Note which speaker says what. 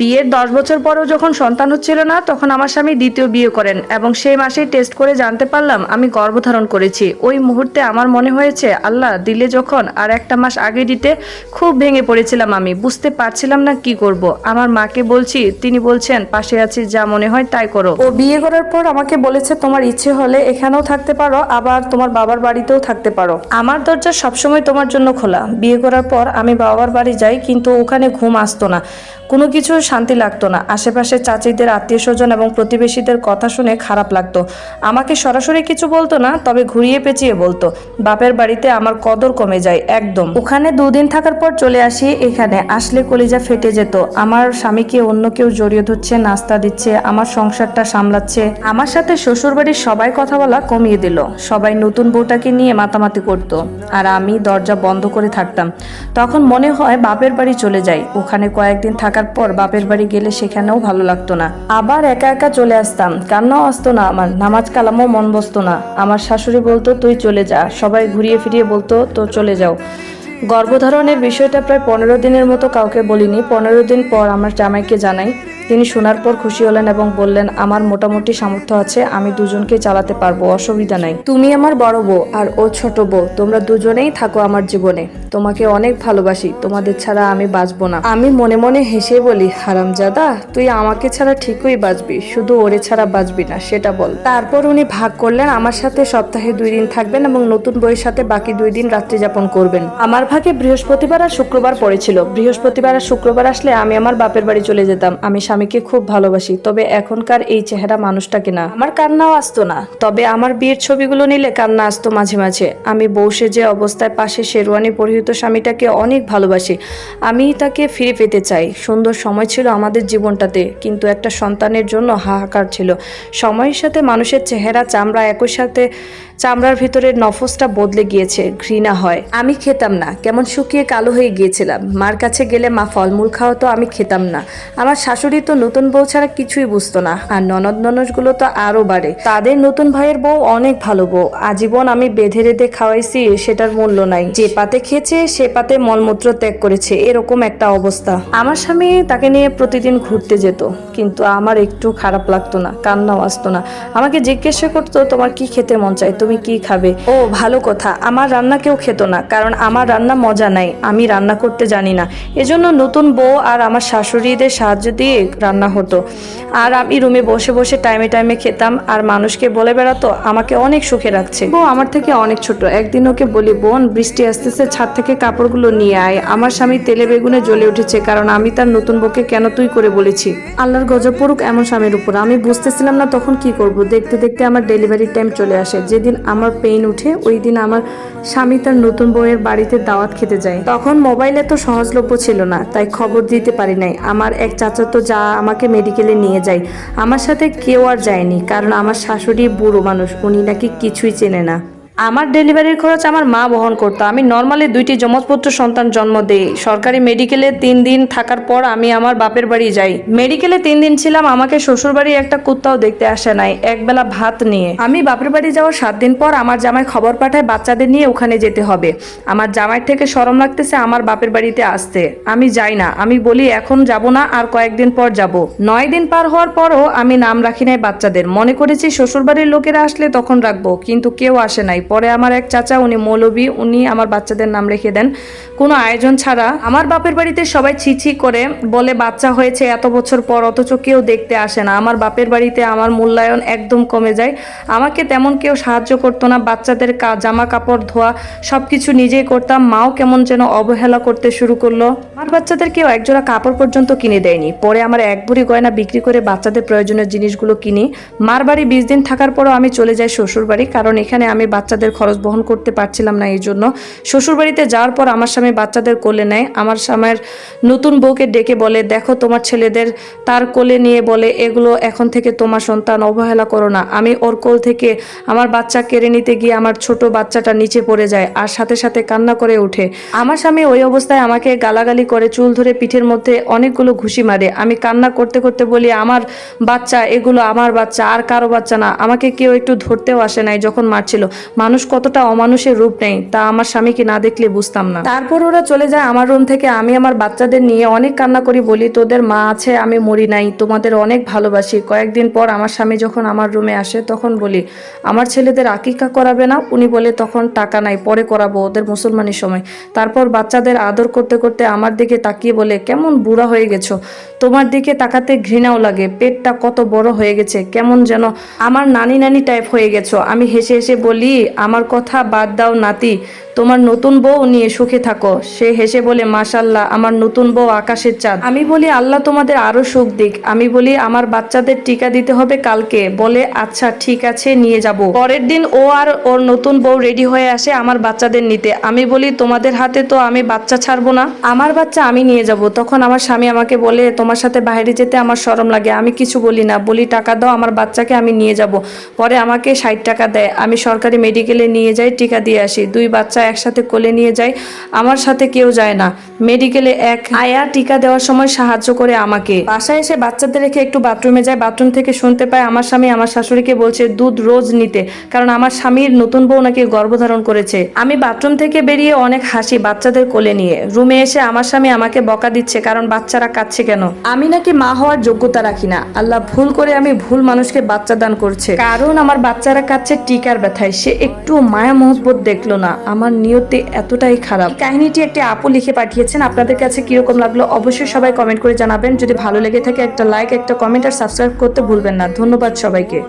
Speaker 1: বিয়ের দশ বছর পরেও যখন সন্তান হচ্ছিল না, তখন আমার স্বামী দ্বিতীয় বিয়ে করেন এবং সেই মাসেই টেস্ট করে জানতে পারলাম আমি গর্ভধারণ করেছি। ওই মুহূর্তে আমার মনে হয়েছে, আল্লাহ, দিলে যখন আর একটা মাস আগে দিতে খুব ভেঙে পড়েছিলাম আমি, বুঝতে পারছিলাম না কি করব। আমার মাকে বলছি, তিনি বলছেন, পাশে আছি, যা মনে হয় তাই করো। ও বিয়ে করার পর আমাকে বলেছে, তোমার ইচ্ছে হলে এখানেও থাকতে পারো, আবার তোমার বাবার বাড়িতেও থাকতে পারো। আমার দরজা সবসময় তোমার জন্য খোলা। বিয়ে করার পর আমি বাবার বাড়ি যাই, কিন্তু ওখানে ঘুম আসতো না। কোনো কিছু শান্তি লাগতো না। আশেপাশে চাচিদের আত্মীয় স্বজন এবং প্রতিবেশীদের কথা শুনে খারাপ লাগতো। আমাকে সরাসরি কিছু বলতো না, তবে ঘুরিয়ে পেঁচিয়ে বলতো, বাপের বাড়িতে আমার কদর কমে যায়, একদম। ওখানে দুদিন থাকার পর চলে আসি এখানে। আসলে কলিজা ফেটে যেত। আমার স্বামীকে অন্য কেউ জড়িয়ে ধরছে, নাস্তা দিচ্ছে, আমার সংসারটা সামলাচ্ছে। আমার সাথে শ্বশুরবাড়ির সবাই কথা বলা কমিয়ে দিল। সবাই নতুন বউটাকে নিয়ে মাতামাতি করত আর আমি দরজা বন্ধ করে থাকতাম। তখন মনে হয় বাপের বাড়ি চলে যাই। ওখানে কয়েকদিন থাকার পর বাপের বাড়ি গেলে সেখানেও ভালো লাগতো না। আবার একা একা চলে আসতাম। কান্নাও আসতো না আমার। নামাজ কালামও মন বসতো না। আমার শাশুড়ি বলতো, তুই চলে যা। সবাই ঘুরিয়ে ফিরিয়ে বলতো, তো চলে যাও। গর্ভধারণের বিষয়টা প্রায় পনেরো দিনের মতো কাউকে বলিনি। পনেরো দিন পর আমার জামাইকে জানাই। তিনি শোনার পর খুশি হলেন এবং বললেন, আমার মোটামুটি সামর্থ্য আছে, আমি দুজনকেই চালাতে পারব, অসুবিধা নাই। তুমি আমার বড় বউ আর ও ছোট বউ, তোমরা দুজনেই থাকো আমার জীবনে। তোমাকে অনেক ভালোবাসি, তোমাদের ছাড়া আমি বাঁচবো না। আমি মনে মনে হেসে বলি, হারামজাদা, তুই আমাকে ছাড়া ঠিকই বাঁচবি, শুধু ওরে ছাড়া বাঁচবি না, সেটা বল। তারপর উনি ভাগ করলেন, আমার সাথে সপ্তাহে দুই দিন থাকবেন এবং নতুন বইয়ের সাথে বাকি দুই দিন রাত্রি যাপন করবেন। আমার ভাগে বৃহস্পতিবার আর শুক্রবার পড়েছিল। বৃহস্পতিবার আর শুক্রবার আসলে আমি আমার বাপের বাড়ি চলে যেতাম। আমি স্বামীকে খুব ভালোবাসি, তবে এখনকার এই চেহারা মানুষটাকে না আমার কান্নাও আসতো না। তবে আমার বিয়ের ছবিগুলো নিলে কান্না আসতো মাঝে মাঝে। আমি বসে যে অবস্থায় পাশে শেরওয়ানি পরিহিত স্বামীটাকে অনেক ভালোবাসি। আমি তাকে ফিরে পেতে চাই। সুন্দর সময় ছিল আমাদের জীবনটাতে, কিন্তু একটা সন্তানের জন্য হাহাকার ছিল। সময়ের সাথে মানুষের চেহারা চামড়া একই সাথে, চামড়ার ভিতরে নফসটা বদলে গিয়েছে, ঘৃণা হয়। আমি খেতাম না। কেমন শুকিয়ে কালো হয়ে গিয়েছিলাম। মার কাছে গেলে মা ফলমূল খাওয়া তো আমি খেতাম না। আমার শাশুড়ি তো নতুন বউ ছাড়া কিছুই বুঝতো না। আর ননদ ননজগুলো তো আরও বাড়ে। তাদের নতুন ভাইয়ের বউ অনেক ভালো বউ। আজীবন আমি বেঁধে রেঁধে খাওয়াইছি, সেটার মূল্য নাই। যে পাতে খেয়েছে, সে পাতে মলমূত্র ত্যাগ করেছে। এরকম একটা অবস্থা। আমার স্বামী তাকে নিয়ে প্রতিদিন ঘুরতে যেত। কিন্তু আমার একটু খারাপ লাগতো না, কান্নাও আসতো না। আমাকে জিজ্ঞাসা করতো, তোমার কি খেতে মন চায়? তুমি কি খাবে? ও, ভালো কথা। আমার রান্না কেউ খেত না। কারণ আমার রান্না মজা নাই, আমি রান্না করতে জানি না। এজন্য নতুন বউ আর আমার শাশুড়িদের সাহায্য দিয়ে রান্না হতো। আর আমি রুমে বসে বসে টাইমে টাইমে খেতাম, আর মানুষকে বলে বেড়াতো, আমাকে অনেক সুখে রাখছে। ও আমার থেকে অনেক ছোট, একদিন ওকে বলি, বোন, বৃষ্টি আসতেছে, ছাদ থেকে কাপড়গুলো নিয়ে আয়। আমার স্বামী তেলে বেগুনে জ্বলে উঠেছে, কারণ আমি তার নতুন বউকে কেন তুই করে বলেছি? আল্লাহর গজব পড়ুক এমন স্বামীর উপর। আমি বুঝতেছিলাম না তখন কি করব। দেখতে দেখতে আমার ডেলিভারি টাইম চলে আসে। যেদিন আমার পেইন উঠে, ওই দিন আমার স্বামী তার নতুন বউয়ের বাড়িতে দাওয়াত খেতে যাই। তখন মোবাইল এত সহজলভ্য ছিল না, তাই খবর দিতে পারি নাই। আমার এক চাচাতো যা আমাকে মেডিকেলে নিয়ে যায়। আমার সাথে কেউ আর যায়নি, কারণ আমার শাশুড়ি বুড়ো মানুষ, উনি নাকি কিছুই চেনে না। আমার ডেলিভারির খরচ আমার মা বহন করতো। আমি নর্মালি দুইটি যমজপুত্র সন্তান জন্ম দেই। সরকারি মেডিকেলে তিন দিন থাকার পর আমি আমার বাপের বাড়ি যাই। মেডিকেলে তিন দিন ছিলাম, আমাকে শ্বশুর বাড়ি একটা কুত্তাও দেখতে আসে নাই। একবেলা ভাত নিয়ে। আমি বাপের বাড়ি যাওয়ার সাত দিন পর আমার জামাই খবর পাঠায় বাচ্চাদের নিয়ে ওখানে যেতে হবে। আমার জামাইয়ের থেকে সরম লাগতেছে আমার বাপের বাড়িতে আসতে। আমি যাই না। আমি বলি, এখন যাব না, আর কয়েকদিন পর যাব। নয় দিন পার হওয়ার পরও আমি নাম রাখি নাই বাচ্চাদের। মনে করেছি শ্বশুরবাড়ির লোকেরা আসলে তখন রাখব, কিন্তু কেউ আসে নাই। পরে আমার এক চাচা, উনি মৌলবী, উনি আমার বাচ্চাদের নাম রেখে দেন। কোনো আয়োজন ছাড়া আমার বাপের বাড়িতে সবাই ছিছি করে বলে, বাচ্চা হয়েছে এত বছর পর, অথচ কেউ দেখতে আসে না। আমার বাপের বাড়িতে আমার মূল্যায়ন একদম কমে যায়। আমাকে তেমন কেউ সাহায্য করতো না। বাচ্চাদের কা- জামা কাপড় ধোয়া সব কিছু নিজেই করতাম। মাও কেমন যেন অবহেলা করতে শুরু করল। আমার বাচ্চাদের কেউ একজোড়া কাপড় পর্যন্ত কিনে দেয়নি। পরে আমার এক ভরি গয়না বিক্রি করে বাচ্চাদের প্রয়োজনীয় জিনিসগুলো কিনি। মার বাড়ি বিশ দিন থাকার পরও আমি চলে যাই শ্বশুর বাড়ি কারণ এখানে আমি বাচ্চাদের খরচ বহন করতে পারছিলাম না এই জন্য শ্বশুর বাড়িতে যাওয়ার পর আমার স্বামী বাচ্চাদের কোলে নেয়। আমার স্বামীর নতুন বউকে ডেকে বলে, দেখো, তোমার ছেলেদের তার কোলে নিয়ে বলে, এগুলো এখন থেকে তোমার সন্তান অবহেলা করো না। আমি ওর কোল থেকে আমার বাচ্চা কেড়ে নিতে গিয়ে আমার ছোট বাচ্চাটা নিচে পড়ে যায় আর সাথে সাথে কান্না করে ওঠে। আমার স্বামী ওই অবস্থায় আমাকে গালাগালি করে, চুল ধরে পিঠের মধ্যে অনেকগুলো ঘুষি মারে। আমি কান্না করতে করতে বলি, আমার বাচ্চা, এগুলো আমার বাচ্চা, আর কারও বাচ্চা না। আমাকে কেউ একটু ধরতেও আসে নাই যখন মারছিল। মানুষ কতটা অমানুষের রূপ নেই তা আমার স্বামীকে না দেখলে বুঝতাম না। তারপর ওরা চলে যায় আমার রুম থেকে, আমি আমার বাচ্চাদের নিয়ে অনেক কান্না করি, বলি, তোদের মা আছে, আমি মরি নাই, তোমাদের অনেক ভালোবাসি। কয়েকদিন পর আমার স্বামী যখন আমার রুমে আসে, তখন বলি, আমার ছেলেদের আকিকা করাবে না? উনি বলে, তখন টাকা নাই, পরে করাবো ওদের মুসলমানের সময়। তারপর বাচ্চাদের আদর করতে করতে আমার দিকে তাকিয়ে বলে, কেমন বুড়া হয়ে গেছো? তোমার দিকে তাকাতে ঘৃণাও লাগে, পেটটা কত বড় হয়ে গেছে, কেমন যেন আমার নানি নানি টাইপ হয়ে গেছো। আমি হেসে হেসে বলি আমার কথা বাদ দাও নাতি। তোমার নতুন বউ নিয়ে সুখে থাকো। সে হেসে বলে মাশাল্লাহ আমার নতুন বউ আকাশের চাঁদ। আমি বলি, আল্লাহ তোমাদের আরও সুখ দিক। আমি বলি, আমার বাচ্চাদের টিকা দিতে হবে কালকে। বলে আচ্ছা ঠিক আছে, নিয়ে যাব। পরের দিন ও আর ওর নতুন বউ রেডি হয়ে আসে আমার বাচ্চাদের নিতে। আমি বলি, তোমাদের হাতে তো আমি বাচ্চা ছাড়বো না। আমার বাচ্চা আমি নিয়ে যাব। তখন আমার স্বামী আমাকে বলে, তোমার সাথে বাইরে যেতে আমার শরম লাগে। আমি কিছু বলি না। বলি, টাকা দাও, আমার বাচ্চাকে আমি নিয়ে যাব। পরে আমাকে ষাট টাকা দেয়। আমি সরকারি মেডিকেলে নিয়ে যাই, টিকা দিয়ে আসি। দুই বাচ্চা একসাথে কোলে নিয়ে যাই আমার সাথে কেউ যায় না। মেডিকেলে এক আয়া টিকা দেওয়ার সময় সাহায্য করে আমাকে। বাসায় এসে বাচ্চাদের রেখে একটু বাথরুমে যায়। বাথরুম থেকে শুনতে পায় আমার স্বামী আমার শাশুড়িকে বলছে, দুধ রোজ নিতে। কারণ আমার স্বামীর নতুন বউ নাকি গর্ভধারণ করেছে। আমি বাথরুম থেকে বেরিয়ে অনেক হাসি বাচ্চাদের কোলে নিয়ে। রুমে এসে আমার স্বামী আমাকে বকা দিচ্ছে, কারণ বাচ্চারা কাচ্ছে কেন? আমি নাকি মা হওয়ার যোগ্যতা রাখি না। আল্লাহ ভুল করে আমি ভুল মানুষকে বাচ্চা দান করছে। কারণ আমার বাচ্চারা কাচ্ছে টিকার ব্যথায়। সে একটু মায়া মহব্বত দেখল না। আমার নিয়তে এতটাই খারাপ। কাহিনীটি একটি আপু লিখে পাঠিয়েছেন। আপনাদের কাছে কীরকম লাগল অবশ্যই সবাই কমেন্ট করে জানাবেন। যদি ভালো লেগে থাকে একটা লাইক একটা কমেন্ট আর সাবস্ক্রাইব করতে ভুলবেন না। ধন্যবাদ সবাইকে।